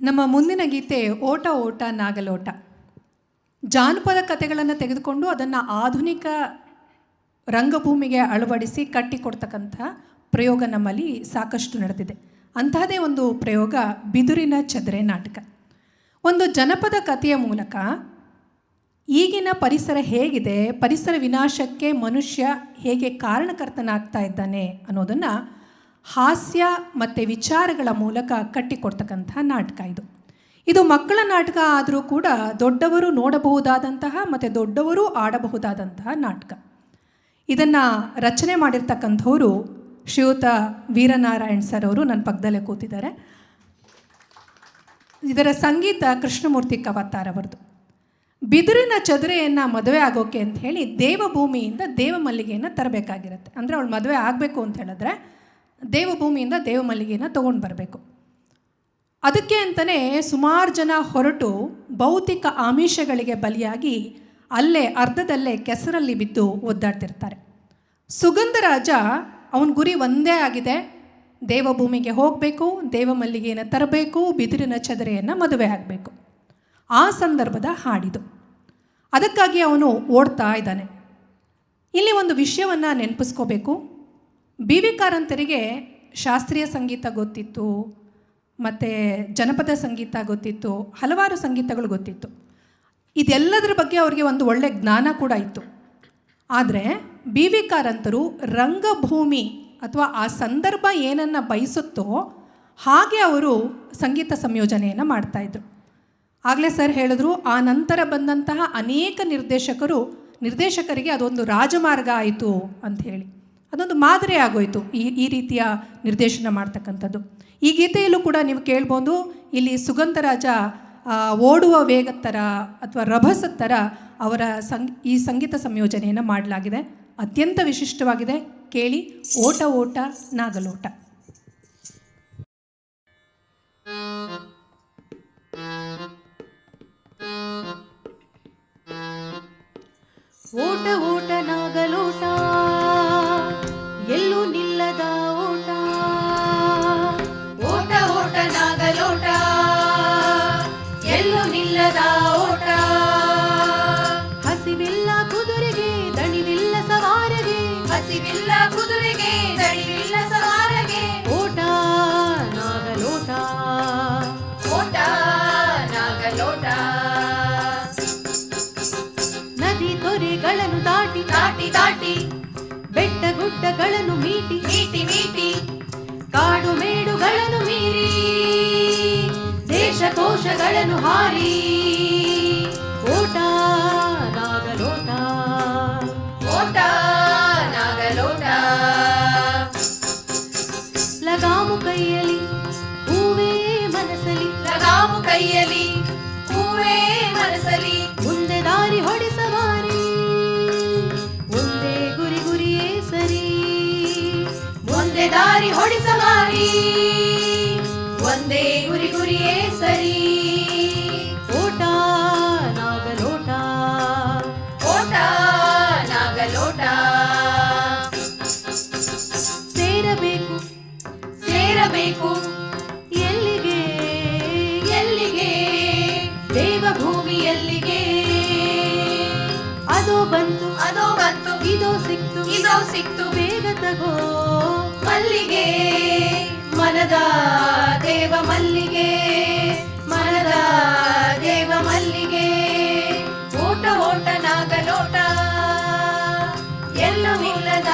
ನಮ್ಮ ಮುಂದಿನ ಗೀತೆ ಓಟ ಓಟ, ನಾಗಲೋಟ. ಜಾನಪದ ಕಥೆಗಳನ್ನು ತೆಗೆದುಕೊಂಡು ಅದನ್ನು ಆಧುನಿಕ ರಂಗಭೂಮಿಗೆ ಅಳವಡಿಸಿ ಕಟ್ಟಿಕೊಡ್ತಕ್ಕಂಥ ಪ್ರಯೋಗ ನಮ್ಮಲ್ಲಿ ಸಾಕಷ್ಟು ನಡೆದಿದೆ. ಅಂತಹದೇ ಒಂದು ಪ್ರಯೋಗ ಬಿದುರಿನ ಚದರೆ ನಾಟಕ. ಒಂದು ಜನಪದ ಕಥೆಯ ಮೂಲಕ ಈಗಿನ ಪರಿಸರ ಹೇಗಿದೆ, ಪರಿಸರ ವಿನಾಶಕ್ಕೆ ಮನುಷ್ಯ ಹೇಗೆ ಕಾರಣಕರ್ತನಾಗ್ತಾ ಇದ್ದಾನೆ ಅನ್ನೋದನ್ನು ಹಾಸ್ಯ ಮತ್ತು ವಿಚಾರಗಳ ಮೂಲಕ ಕಟ್ಟಿಕೊಡ್ತಕ್ಕಂಥ ನಾಟಕ ಇದು. ಇದು ಮಕ್ಕಳ ನಾಟಕ ಆದರೂ ಕೂಡ ದೊಡ್ಡವರು ನೋಡಬಹುದಾದಂತಹ ಮತ್ತು ದೊಡ್ಡವರು ಆಡಬಹುದಾದಂತಹ ನಾಟಕ. ಇದನ್ನು ರಚನೆ ಮಾಡಿರ್ತಕ್ಕಂಥವರು ಶ್ರೀಯುತ ವೀರನಾರಾಯಣ್ ಸರ್ ಅವರು ನನ್ನ ಪಕ್ಕದಲ್ಲೇ ಕೂತಿದ್ದಾರೆ. ಇದರ ಸಂಗೀತ ಕೃಷ್ಣಮೂರ್ತಿ ಕವತ್ತಾರ್ ಅವರದು ಬಿದಿರಿನ ಚದುರೆಯನ್ನು ಮದುವೆ ಆಗೋಕೆ ಅಂತ ಹೇಳಿ ದೇವಭೂಮಿಯಿಂದ ದೇವಮಲ್ಲಿಗೆಯನ್ನು ತರಬೇಕಾಗಿರುತ್ತೆ. ಅಂದರೆ ಅವಳು ಮದುವೆ ಆಗಬೇಕು ಅಂತ ಹೇಳಿದ್ರೆ ದೇವಭೂಮಿಯಿಂದ ದೇವಮಲ್ಲಿಗೆಯನ್ನು ತೊಗೊಂಡು ಬರಬೇಕು. ಅದಕ್ಕೆ ಅಂತಲೇ ಸುಮಾರು ಜನ ಹೊರಟು ಭೌತಿಕ ಆಮಿಷಗಳಿಗೆ ಬಲಿಯಾಗಿ ಅಲ್ಲೇ ಅರ್ಧದಲ್ಲೇ ಕೆಸರಲ್ಲಿ ಬಿದ್ದು ಒದ್ದಾಡ್ತಿರ್ತಾರೆ. ಸುಗಂಧರಾಜ ಅವನ ಗುರಿ ಒಂದೇ ಆಗಿದೆ. ದೇವಭೂಮಿಗೆ ಹೋಗಬೇಕು, ದೇವಮಲ್ಲಿಗೆಯನ್ನು ತರಬೇಕು, ಬಿದಿರಿನ ಚದರೆಯನ್ನು ಮದುವೆ ಆಗಬೇಕು. ಆ ಸಂದರ್ಭದ ಹಾಡಿದು. ಅದಕ್ಕಾಗಿ ಅವನು ಓಡ್ತಾ ಇದ್ದಾನೆ. ಇಲ್ಲಿ ಒಂದು ವಿಷಯವನ್ನು ನೆನಪಿಸ್ಕೋಬೇಕು. ಬಿ ವಿ ಕಾರಂತರಿಗೆ ಶಾಸ್ತ್ರೀಯ ಸಂಗೀತ ಗೊತ್ತಿತ್ತು, ಮತ್ತು ಜನಪದ ಸಂಗೀತ ಗೊತ್ತಿತ್ತು, ಹಲವಾರು ಸಂಗೀತಗಳು ಗೊತ್ತಿತ್ತು. ಇದೆಲ್ಲದರ ಬಗ್ಗೆ ಅವರಿಗೆ ಒಂದು ಒಳ್ಳೆಯ ಜ್ಞಾನ ಕೂಡ ಇತ್ತು. ಆದರೆ ಬಿ ವಿ ಕಾರಂತರು ರಂಗಭೂಮಿ ಅಥವಾ ಆ ಸಂದರ್ಭ ಏನನ್ನು ಬಯಸುತ್ತೋ ಹಾಗೆ ಅವರು ಸಂಗೀತ ಸಂಯೋಜನೆಯನ್ನು ಮಾಡ್ತಾಯಿದ್ರು ಆಗಲೇ ಸರ್ ಹೇಳಿದ್ರು, ಆ ನಂತರ ಬಂದಂತಹ ಅನೇಕ ನಿರ್ದೇಶಕರು, ನಿರ್ದೇಶಕರಿಗೆ ಅದೊಂದು ರಾಜಮಾರ್ಗ ಆಯಿತು ಅಂತ ಹೇಳಿ ಅದೊಂದು ಮಾದರಿ ಆಗೋಯಿತು ಈ ಈ ರೀತಿಯ ನಿರ್ದೇಶನ ಮಾಡ್ತಕ್ಕಂಥದ್ದು. ಈ ಗೀತೆಯಲ್ಲೂ ಕೂಡ ನೀವು ಕೇಳ್ಬೋದು, ಇಲ್ಲಿ ಸುಗಂಧರಾಜ ಓಡುವ ವೇಗದ ಅಥವಾ ರಭಸದ ಥರ ಅವರ ಸಂಗ್, ಈ ಸಂಗೀತ ಸಂಯೋಜನೆಯನ್ನು ಮಾಡಲಾಗಿದೆ. ಅತ್ಯಂತ ವಿಶಿಷ್ಟವಾಗಿದೆ. ಕೇಳಿ, ಓಟ ಓಟ, ನಾಗಲೋಟ. ಓಟ ಓಟ ನದಿ ತೊರೆಗಳನ್ನು ದಾಟಿ ದಾಟಿ ದಾಟಿ, ಬೆಟ್ಟ ಗುಡ್ಡಗಳನ್ನು ಮೀಟಿ ಮೀಟಿ ಮೀಟಿ, ಕಾಡು ಮೇಡುಗಳನ್ನು ಮೀರಿ ದೇಶ ಕೋಶಗಳನ್ನು ಹಾರಿ, ಓಟ, ನಾಗಲೋಟ ಓಟ, ನಾಗಲೋಟ. ಲಗಾಮು ಕೈಯಲ್ಲಿ, ಹೂವೇ ಮನಸಲಿ, ಲಗಾಮು ಕೈಯಲ್ಲಿ ದಾರಿ ಹೊಡೆಸವಾರಿ ಒಂದೇ ಗುರಿ ಗುರಿಯೇ ಸರಿ. ಓಟ ನಾಗಲೋಟ. ಓಟ ನಾಗಲೋಟ. ಸೇರಬೇಕು ಸೇರಬೇಕು. ಎಲ್ಲಿಗೆ ಎಲ್ಲಿಗೆ? ದೇವಭೂಮಿ ಎಲ್ಲಿಗೆ? ಅದೋ ಬಂತು ಅದೋ ಬಂತು. ಇದೋ ಸಿಕ್ತು ಇದೋ ಸಿಕ್ತು. ಬೇಗ ತಗೋ. ಮಲ್ಲಿಗೆ ಮನದ ದೇವ ಮಲ್ಲಿಗೆ ಮನದ ದೇವ ಮಲ್ಲಿಗೆ ಓಟ ಓಟ ನಾಗಲೋಟ ಎಲ್ಲವಿಲ್ಲದ